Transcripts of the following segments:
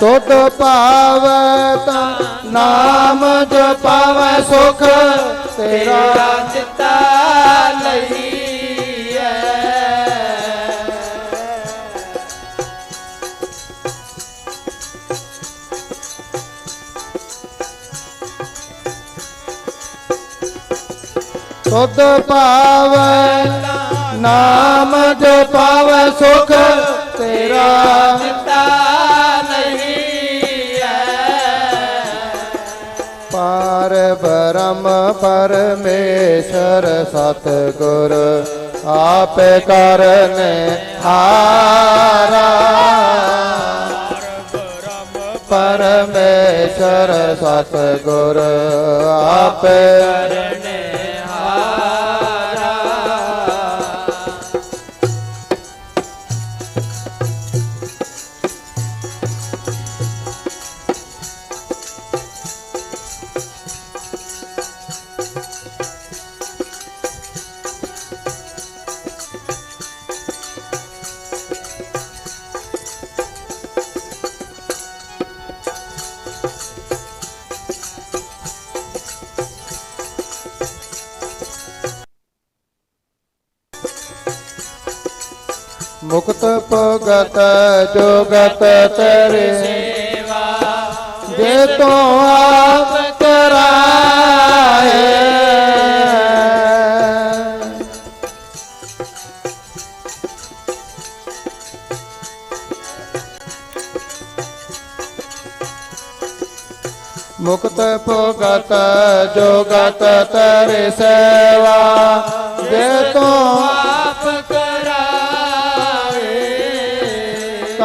ਤੁਧ ਭਾਵੈ ਤਾਂ ਨਾਮ ਜਪਾਵੈ ਸੁਖ, ਤੇਰਾ ਤੇਰਾ ਦਿੱਤਾ ਲਈਐ। ਤੁਧ ਭਾਵੈ ਨਾਮ ਜਪਾਵੈ ਸੁਖ ਪਰਮੇਸ਼ਰ ਸਤਿਗੁਰ ਆਪੇ ਕਰਨੇ ਹਾਰਾ। ਪਰਮੇਸ਼ਰ ਸਤਿਗੁਰ ਆਪੇ ਕਰਨੇ मुक्त भगत जोगत तेरे। दे जे तो आप कराए। मुक्त भगत जोगत तेरे सेवा। दे तो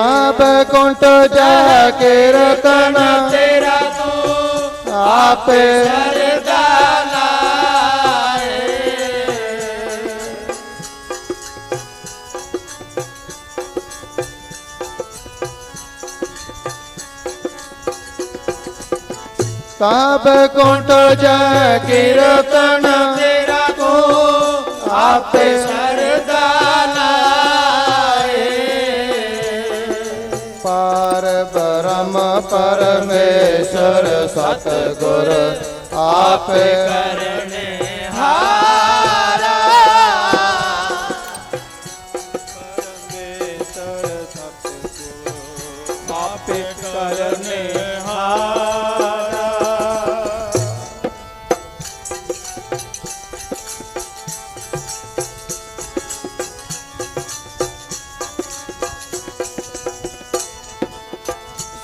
बैकुंठ कुंट जाके रतना तेरा तो आप ताप कुंट जाके रतना तेरा को आपे सर... અપાર પરમ પરમેશ્વર સતગુર આપે આપે કરને હા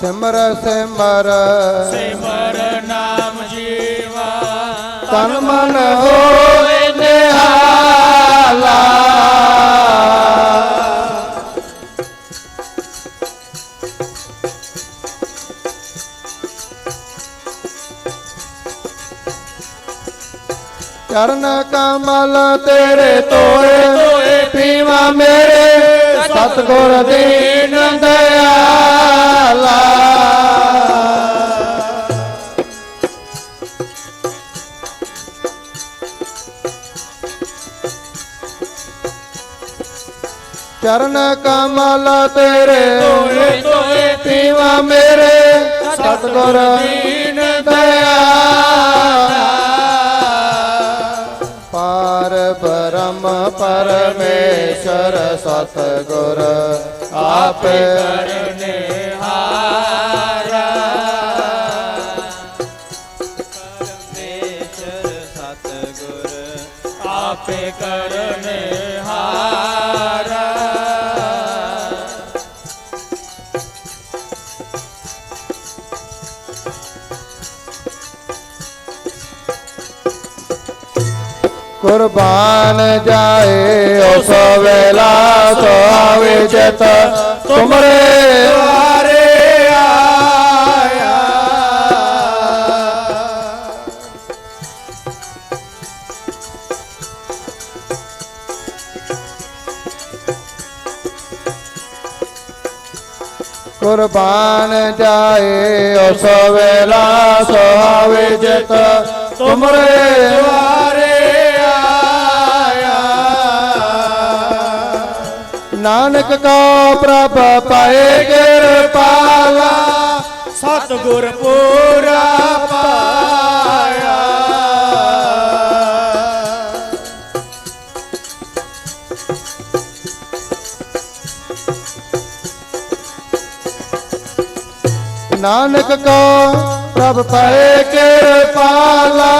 ਸਿਮਰ ਸਿਮਰ। ਸਿਮਰ ਨਾਮ ਜੀਵਾ। ਤਨ ਮਨ ਹੋਏ ਨਿਹਾਲਾ। ਚਰਨ ਕਮਲ ਤੇਰੇ ਤੋਏ ਤੋਏ ਪੀਵਾ ਮੇਰੇ। ਸਤਗੁਰ ਦੀਨ ਦਇਆਲਾ ਚਰਨ ਕਮਲ ਤੇਰੇ। ਤੋਏ ਤੋਏ ਪੀਵਾ ਮੇਰੇ। ਸਤਗੁਰ ਦੀਨ ਦਇਆਲਾ ਪਾਰ ਬ੍ਰਹਮ ਪਰਮੇਸ਼ਰ ਸਤਗੁਰ ਆਪੇ ਕਰਨੇ कुर्बान जाए, ओ सवेला सोवे चेत तुमरे वारे आया। कुर्बान जाए, ओ सवेला सोवे चेत तुमरे द्वारे ਨਾਨਕ ਕਾ ਪ੍ਰਭ ਪਾਏ ਕਿਰਪਾਲਾ, ਸਤਿਗੁਰ ਪੂਰਾ ਪਾਇਆ। ਨਾਨਕ ਕੋ ਪ੍ਰਭ ਪਏ ਕਿਰਪਾਲਾ,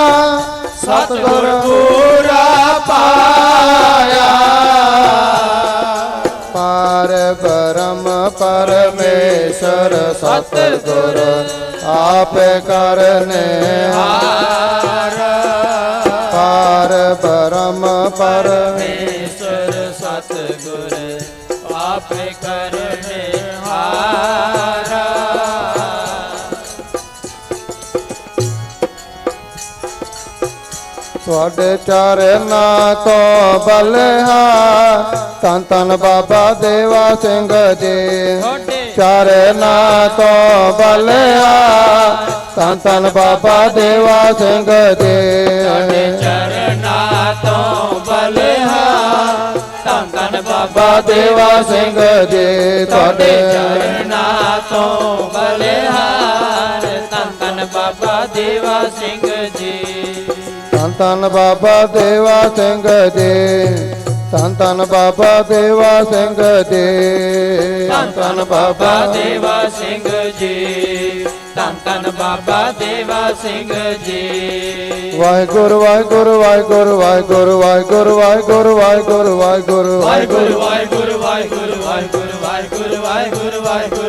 ਸਤਿਗੁਰ ਪੂਰਾ ਪਾਇਆ। हर ब्रह्म परमेश्वर सतगुरु आप करने हार। पार ब्रह्म परमेश्वर सतगुरु आप कर ਤੁਹਾਡੇ ਚਰਨਾਂ ਤੋਂ ਬਲਿਹਾ ਤਨ ਤਨ ਬਾਬਾ ਦੇਵਾ ਸਿੰਘ ਜੀ ਤੁਹਾਡੇ ਚਰਨਾਂ ਤੋਂ ਬਲਿਹਾ ਤਨ ਤਨ ਬਾਬਾ ਦੇਵਾ ਸਿੰਘ ਤੁਹਾਡੇ ਜੀ ਚਰਨਾਂ ਤੋਂ ਬਲਿਹਾ ਧੰਨ ਧੰਨ ਬਾਬਾ ਬਾਬਾ ਦੇਵਾ ਸਿੰਘ ਜੀ ਤੁਹਾਡੇ ਤੁਹਾਡੇ ਚਰਨਾਂ ਤੋਂ ਬਲਿਹਾਰ ਧੰਨ ਧੰਨ ਬਾਬਾ ਦੇਵਾ ਸਿੰਘ ਜੀ ਧੰਨ ਬਾਬਾ ਦੇਵਾ ਸਿੰਘ ਜੀ ਧੰਨ ਧੰਨ ਬਾਬਾ ਦੇਵਾ ਸਿੰਘ ਜੀ ਧੰਨ ਧੰਨ ਬਾਬਾ ਦੇਵਾ ਸਿੰਘ ਜੀ ਧੰਨ ਧੰਨ ਬਾਬਾ ਦੇਵਾ ਸਿੰਘ ਜੀ ਵਾਹਿਗੁਰੂ ਵਾਹਿਗੁਰੂ ਵਾਹਿਗੁਰੂ ਵਾਹਿਗੁਰੂ ਵਾਹਿਗੁਰੂ ਵਾਹਿਗੁਰੂ ਵਾਹਿਗੁਰੂ ਵਾਹਿਗੁਰੂ ਵਾਹਿਗੁਰੂ ਵਾਹਿਗੁਰੂ ਵਾਹਿਗੁਰੂ ਵਾਹਿਗੁਰੂ ਵਾਹਿਗੁਰੂ ਵਾਹਿਗੁਰੂ ਵਾਹਿਗੁਰੂ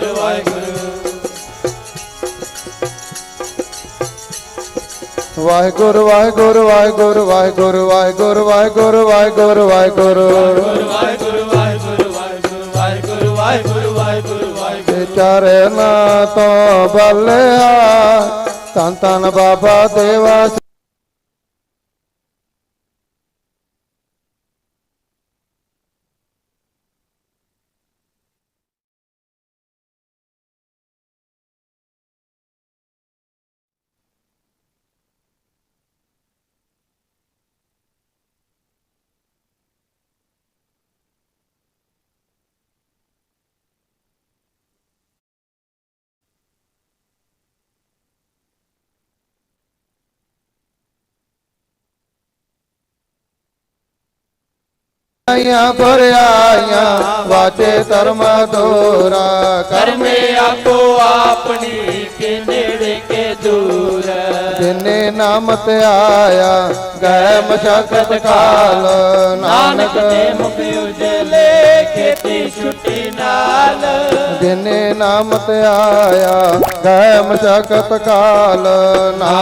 ਵਾਹਿਗੁਰੂ ਵਾਹਿਗੁਰੂ ਵਾਹਿਗੁਰੂ ਵਾਹਿਗੁਰੂ ਵਾਹਿਗੁਰੂ ਵਾਹਿਗੁਰੂ ਵਾਹਿਗੁਰੂ ਵਾਹਿਗੁਰੂ। ਵਾਹਿਗੁਰੂ ਵਾਹਿਗੁਰੂ ਵਾਹਿਗੁਰੂ ਵਾਹਿਗੁਰੂ ਵਾਹਿਗੁਰੂ ਵਾਹਿਗੁਰੂ ਵਾਹਿਗੁਰੂ ਤੇ ਚਰਨਾਂ ਤੋਂ ਬਲਿਆ, ਧੰਨ ਧੰਨ ਬਾਬਾ ਦੇਵਾ। ਆਈਆਂ ਬਰਿਆਈਆਂ ਵਾਚੇ ਧਰਮ ਦੋਰਾ ਕਰਮੇ ਆਪੋ ਆਪਣੀ ਕੇ ਨੇੜੇ ਕੇ ਦੂਰ। ਜਿਨੇ ਨਾਮ ਤੇ ਆਇਆ ਗਏ ਮਸ਼ਕਤ ਕਾਲ। ਨਾਨਕ ਦੇ ਮੁਖ ਉਜਲੇ ਖੇਤੀ ਛੁੱਟੀ ਨਾਲ। ਜਿਨੇ ਨਾਮ ਤੇ ਆਇਆ ਗਏ ਮਸ਼ਕਤ ਕਾਲ। ਨਾਨਕ